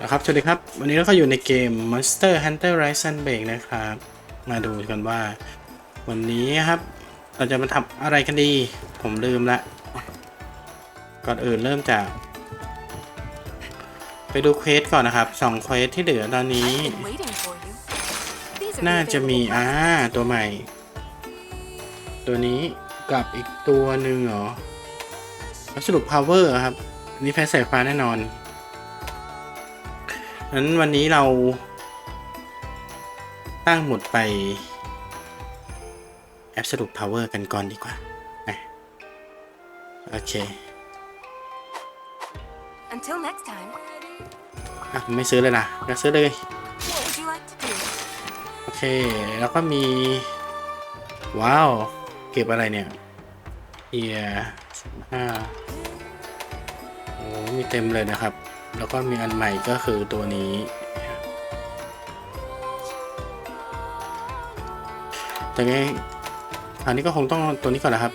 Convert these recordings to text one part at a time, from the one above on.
นะครับสวัสดีครับ วันนี้เราก็อยู่ในเกม Monster Hunter Rise and Break นะครับ มาดูกันว่า วันนี้ครับ เราจะมาทำอะไรกันดี ผมลืมละ ก่อนอื่นเริ่มจาก ไปดูเควสก่อนนะครับสองเควสที่เหลือตอนนี้ I've been waiting for you. These are น่า the จะมี available อ่าตัวใหม่ ตัวนี้กับอีกตัวหนึ่งเหรอวัสรุป power อะครับอันนี้แพ้สายฟ้าแน่นอน นั้นวันนี้เรา ตั้งหมุดไป absolute power กันก่อนดีกว่านะโอเค Until next time, อะไม่ซื้อเลยล่ะก็ซื้อเลย what would you like to do? โอเค แล้วก็มี ว้าว เก็บอะไรเนี่ยเอียห้าโอ้มีเต็มเลยนะครับ แล้วก็มีอันใหม่ก็คือตัวนี้ แต่ไงอันนี้ก็คงต้องตัวนี้ก่อนนะครับ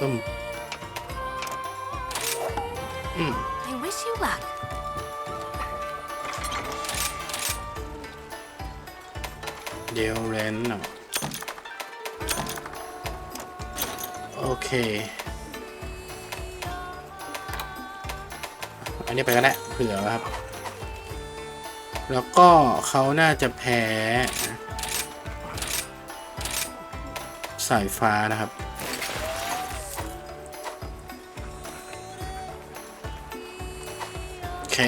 ต้มอืม I wish you luck. เดลเลนเนาะโอเค อันนี้ไปก็ได้เผื่อครับ แล้วก็เขาน่าจะแพ้ สายฟ้านะครับ โอเค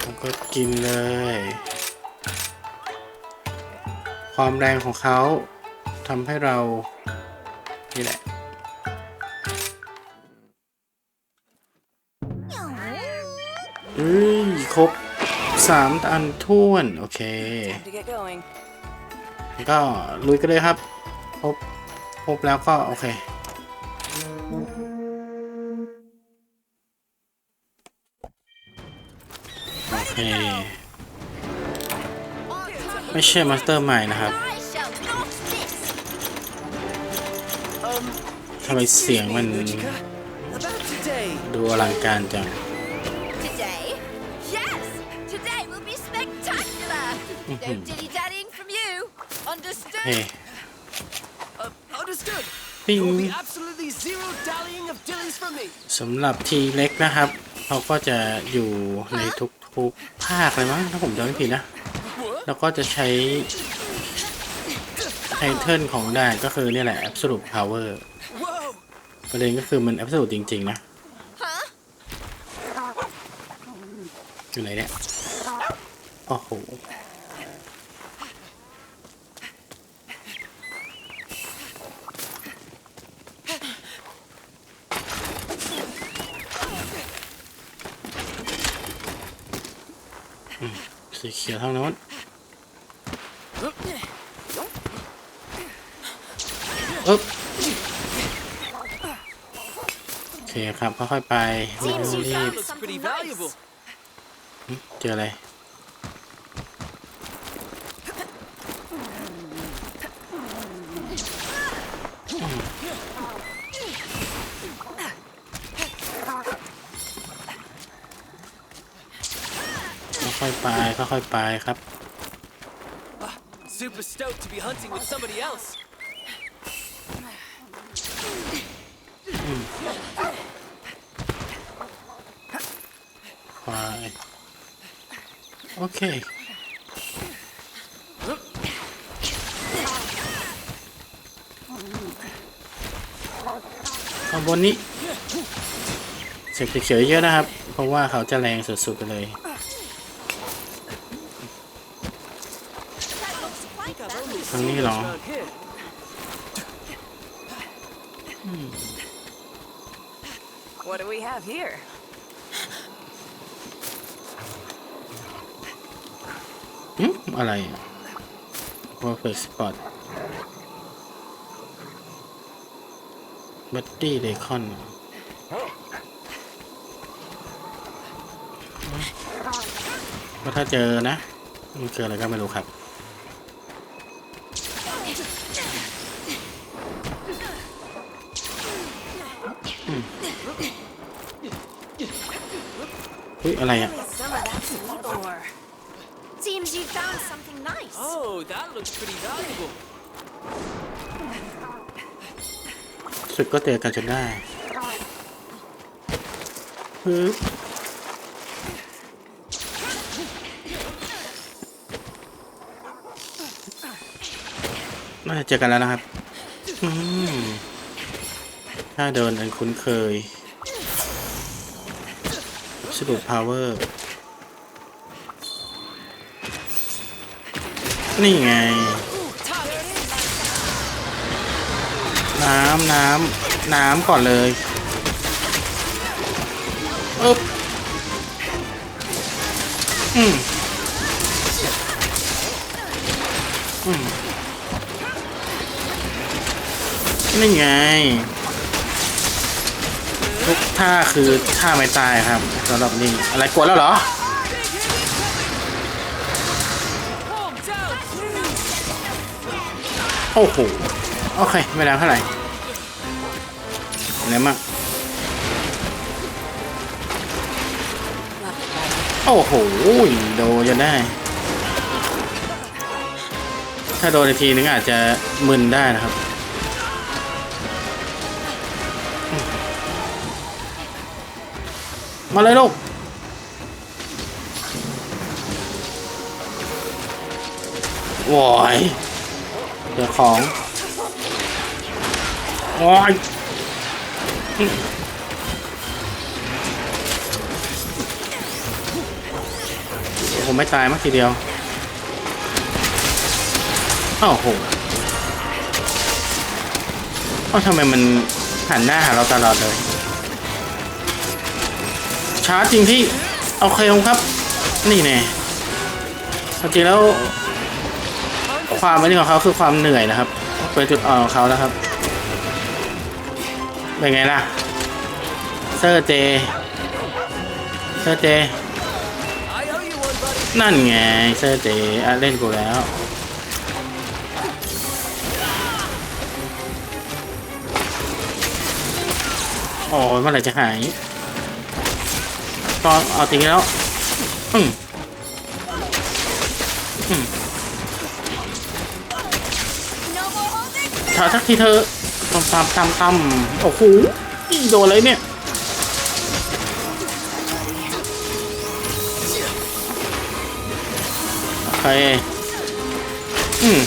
แล้วก็กินเลย ความแรงของเขาทำให้เรา นี่แหละ เอ้ย ครบสามอันท้วน โอเค ก็ลุยกันเลยครับ ครบ ครบแล้วก็ โอเค โอเค ไม่ใช่มาสเตอร์ใหม่นะครับทำไมเสียงมันดูอลังการจัง no dilly dallying from you. Understood? เฮ้ Uh, understood. ปิ้ง There will be absolutely zero dallying of dillies from me. สำหรับทีเล็กนะครับเขาก็จะอยู่ในทุกๆภาคเลยมั้งถ้าผมจำไม่ผิดนะ แล้วก็จะใช้ไทเทิลของด่านก็คือเนี่ยแหละ Absolute Power Whoa! ประเด็นก็คือมัน Absolute จริง ๆ นะ Huh? อยู่ไหนเนี่ยโอ้โห สีเขียวเท่านั้นอึ๊บโอเคครับค่อยๆไปไม่ต้องรีบ Looks pretty valuable. เจออะไร ค่อยๆไปค่อยๆไปครับ Super stoked to be hunting with somebody else. ไปโอเค ข้างบนนี้เสียงเขียวๆเยอะนะครับ เพราะว่าเขาจะแรงสุดๆไปเลย ทางนี้เหรอ Around here. What do we have here? หึอะไรอะ perfect spot บัตตี้เดคอนว่าถ้าเจอนะ มันเจออะไรก็ไม่รู้ครับ อุ้ยอะไรอะ Some of that sweet ore. Seems you found something nice. Oh, that looks pretty valuable. สึกก็เจอกันจนได้ฮึบน่าจะเจอกันแล้วนะครับ อืมถ้าเดินอันคุ้นเคย สรุพาวเวอร์ นี่ไง น้ำน้ำน้ำก่อนเลยอึ๊บอืมอืมนี่ไง ทุกท่าคือท่าไม่ตายครับสำหรับนี่อะไรกดแล้วเหรอโอ้โหโอเคไม่แล้วเท่าไหร่อะไรมั่งโอ้โหโดนจนได้ ถ้าโดนอีกทีนึงอาจจะมึนได้นะครับ มาเลยลูกวอยเดี๋ยวของโอ้ยผมไม่ตายมั้งทีเดียวอ้าวโหเอ้าทำไมมันหันหน้าหาเราตลอดเลย ช้าจริงพี่โอาเคครับ นี่แน่จริงแล้ว ความอันนี้ของเขาคือความเหนื่อยนะครับเป็นจุดอ่อนของเขาแล้วครับเป็นไงล่ะเซอร์เจเซอร์เจนั่นไงเซอร์เจอะเล่นกูแล้วโอ้ยเมื่อไหร่จะหาย ตอนเอาตีแล้วอืมอืมถาทักทีเธอตำตำตำตำโอ้โหโดนเลยเนี่ยโอเคอืม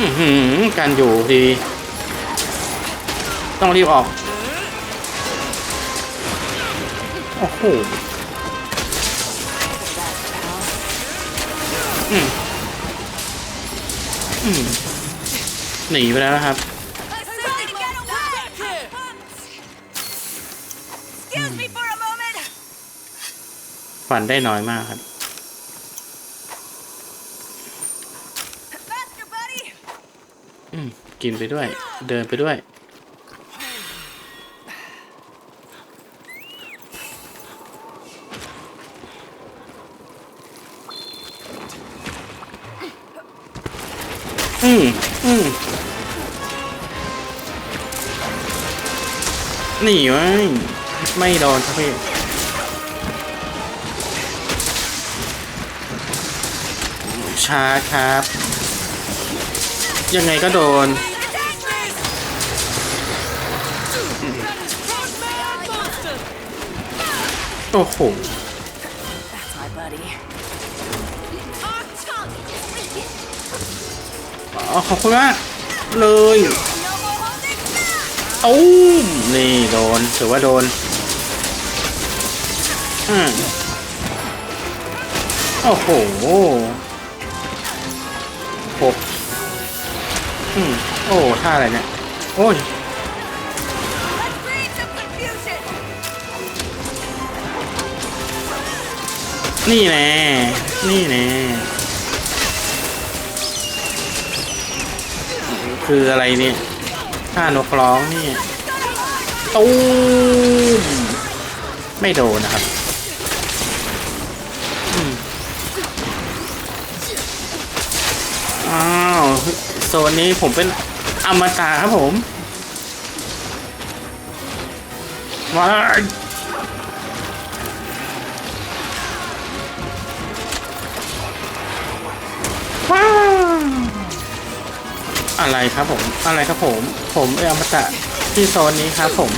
อือหือการอยู่ดี ต้องรีบออก โอ้โหอืมอืมหนีไปแล้วนะครับ Something to get away! Excuse me for a moment! ฝันได้น้อยมากครับ Faster, buddy! อืม กินไปด้วย เดินไปด้วย อืมอืมนี่ไว้ไม่โดนครับพี่ชาร์จครับ ยังไงก็โดน โอ้โห อ๋อขอบคุณมากเลย No more holding back! ตู้มนี่โดนถือว่าโดนอืมโอ้โหหกอืมโอ้ท่าอะไรเนี่ย โอ้ยนี่แน่นี่แน่ คืออะไรเนี่ยท่านกร้องนี่ตู้มไม่โดนนะครับอ้าวโซนนี้ผมเป็นอมตะครับผมว้าว้าว อะไรครับผม อะไรครับผม ผมเออมตะที่โซนนี้ครับผม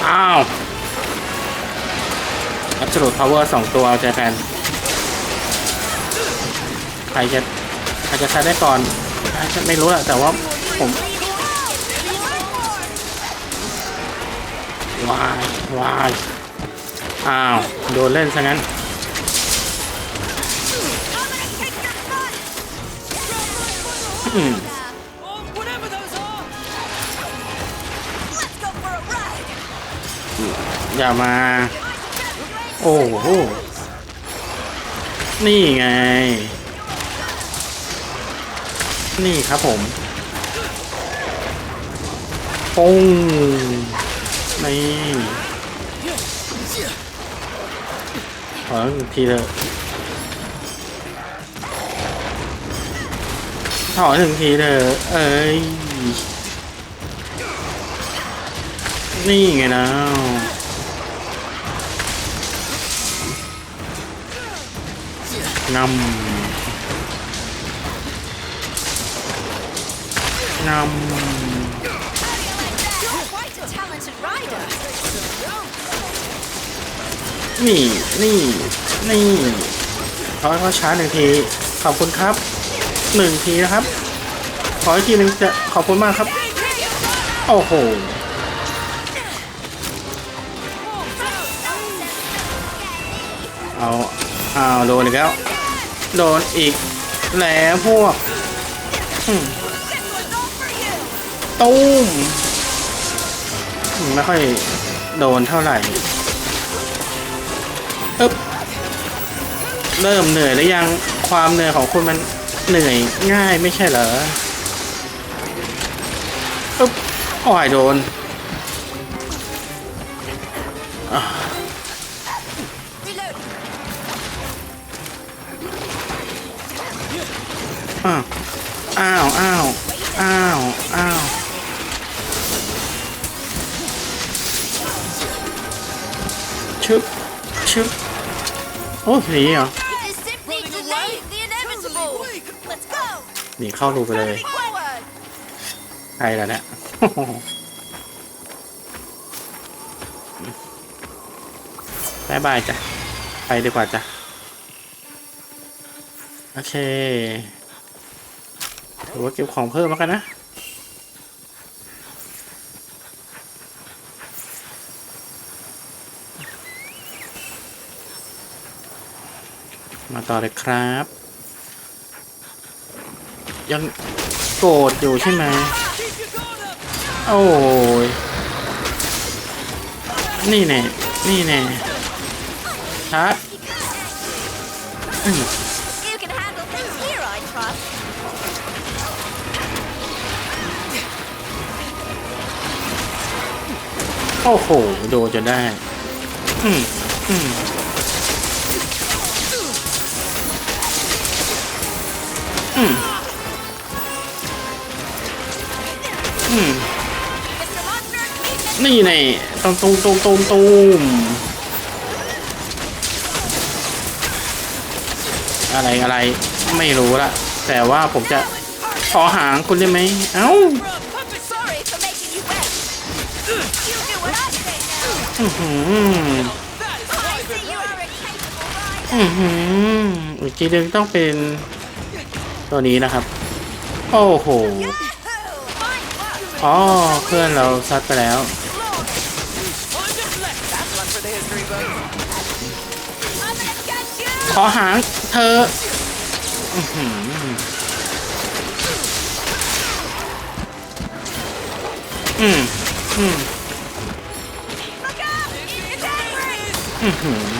ว้าว Absolute Power สองตัวเจอกันใครจะใครจะใช้ได้ก่อน ไม่รู้แหละแต่ว่าผม วายวายอ้าว โดนเล่นซะงั้น อืมอย่ามา โอ้โห นี่ไง นี่ครับผมปุ้ง นี่ขออีกทีเถอะถอนหนึ่งทีเถอะเอ้ย นี่ไงนะนำน You're นี่นี่นี่ขอให้เขาช้าหนึ่งทีขอบคุณครับหนึ่งทีนะครับ ขออีกทีหนึ่งจะขอบคุณมากครับ โอ้โหเอาเอาโดนอีกแล้ว โดนอีกแล้วพวก ตุ้ม ไม่ค่อยโดนเท่าไหร่อึ๊บเริ่มเหนื่อยแล้วยังความเหนื่อยของคุณมันเหนื่อยง่ายไม่ใช่เหรออึ๊บโอ้ยโดนอ้าว อ้าว อ้าว ชึบชึบโอ้ยหนีเหรอ It is simply delaying the inevitable. Let's go. หนีเข้ารูไปเลย Forward. ใครล่ะเนี่ยบายบายจ้ะ ไปดีกว่าจ้ะ โอเคถือว่าเก็บของเพิ่มแล้วกันนะ ต่อเลยครับ ยังโกรธอยู่ใช่ไหม Keep your guard up. โอ้ยนี่แน่ นี่แน่ชาร์จอืม You can handle things here, I trust. โอ้โห โดนจนได้ อืมอืม นี่แน่ตุ้มตุ้มตุ้มตุ้มตุ้อะไรอะไรไม่รู้ละ แต่ว่าผมจะขอหางคุณได้ไหม เอ้าอือหืออืมอีกทีนึงต้องเป็นตัวนี้นะครับ โอ้โห อ๋อเพื่อนเราซัดไปแล้ว ขอหางเธออืมอืมอืม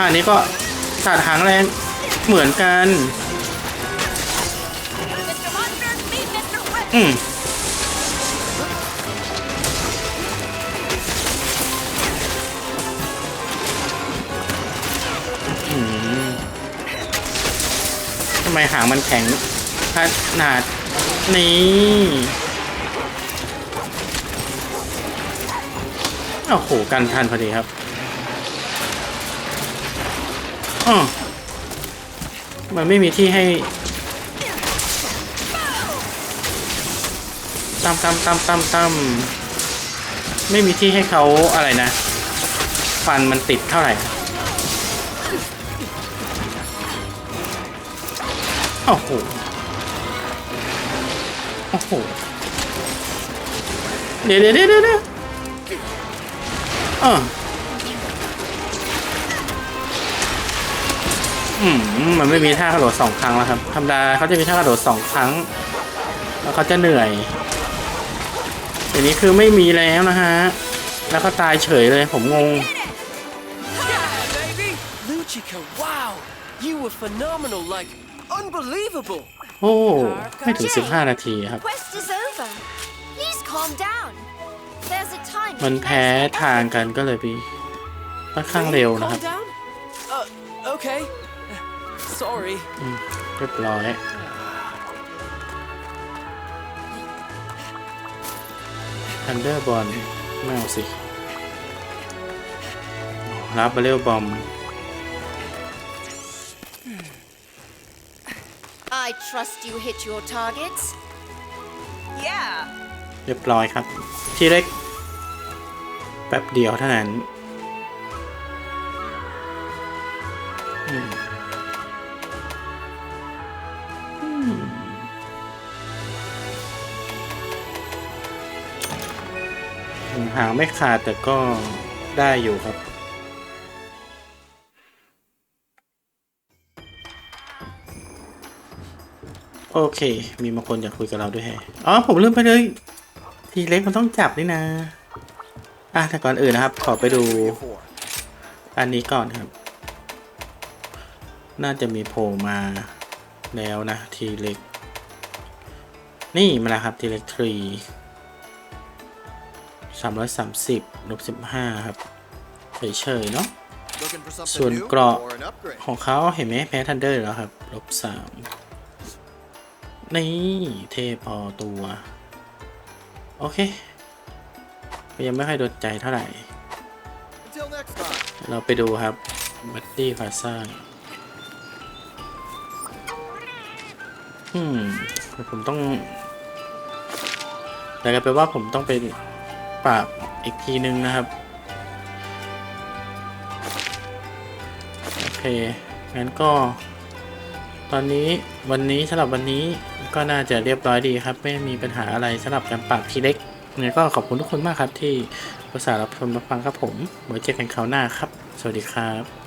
ท่านี้ก็ตัดหางแรงเหมือนกัน อืมทำไมหางมันแข็งขนาดนี้โอ้โห กันทันพอดีครับ มันไม่มีที่ให้ ตามตามตามตามตามไม่มีที่ให้เขาอะไรนะ ฟันมันติดเท่าไหร่ โอ้โห โอ้โห เดี๋ยวเดี๋ยวเดี๋ยวเดี๋ยวเออ อืมมันไม่มีท่ากระโดดสองครั้งแล้วครับธรรมดาเขาจะมีท่ากระโดดสองครั้ง แล้วเขาจะเหนื่อยเดี๋ยวนี้คือไม่มีแล้วนะฮะ แล้วก็ตายเฉยเลยผมงง baby! Luchika, wow! You were phenomenal, like, unbelievable! โอ้ไม่ถึง 15 นาทีครับ Quest is over. Please calm down. There's a time. มันแพ้ทางกันก็เลยไปค่อนข้างเร็วนะครับ Calm down? Uh, okay. Sorry. อืมเรียบร้อย ทันเดอร์บอลไม่เอาสิ รับมาเร็วบอม I trust you hit your targets. Yeah. เรียบร้อยครับ ที่เล็ก แป๊บเดียวเท่านั้น หางไม่ขาดแต่ก็ได้อยู่ครับ โอเค มีบางคนอยากคุยกับเราด้วยแฮะอ๋อ ผมลืมไปเลย ทีเล็กมันต้องจับนี่นะ อะแต่ก่อนอื่นนะครับ ขอไปดู อันนี้ก่อนครับ น่าจะมีโผล่มาแล้วนะ ทีเล็ก นี่มาแล้วครับ ทีเล็กทรี สามร้อยสามสิบลบสิบห้าครับเฉยๆเนาะ Looking for something Soon new Gro- or an upgrade? ของเขาเห็นไหมแพ้ทันเดอร์แล้วครับลบสามนี่เทพอตัว โอเคก็ยังไม่ค่อยโดนใจเท่าไหร่ Until next time. เราไปดูครับบัตตี้พาซ่าอืมผมต้องแต่ก็แปลว่าผมต้องไป ปราบอีกทีนึงนะครับ โอเค งั้นก็ ตอนนี้วันนี้สำหรับวันนี้ก็น่าจะเรียบร้อยดีครับ ไม่มีปัญหาอะไรสำหรับการปราบทีเล็กงั้นก็ขอบคุณทุกคนมากครับที่ประสารับชมรับฟังครับผมไว้เจอกันคราวหน้าครับ สวัสดีครับ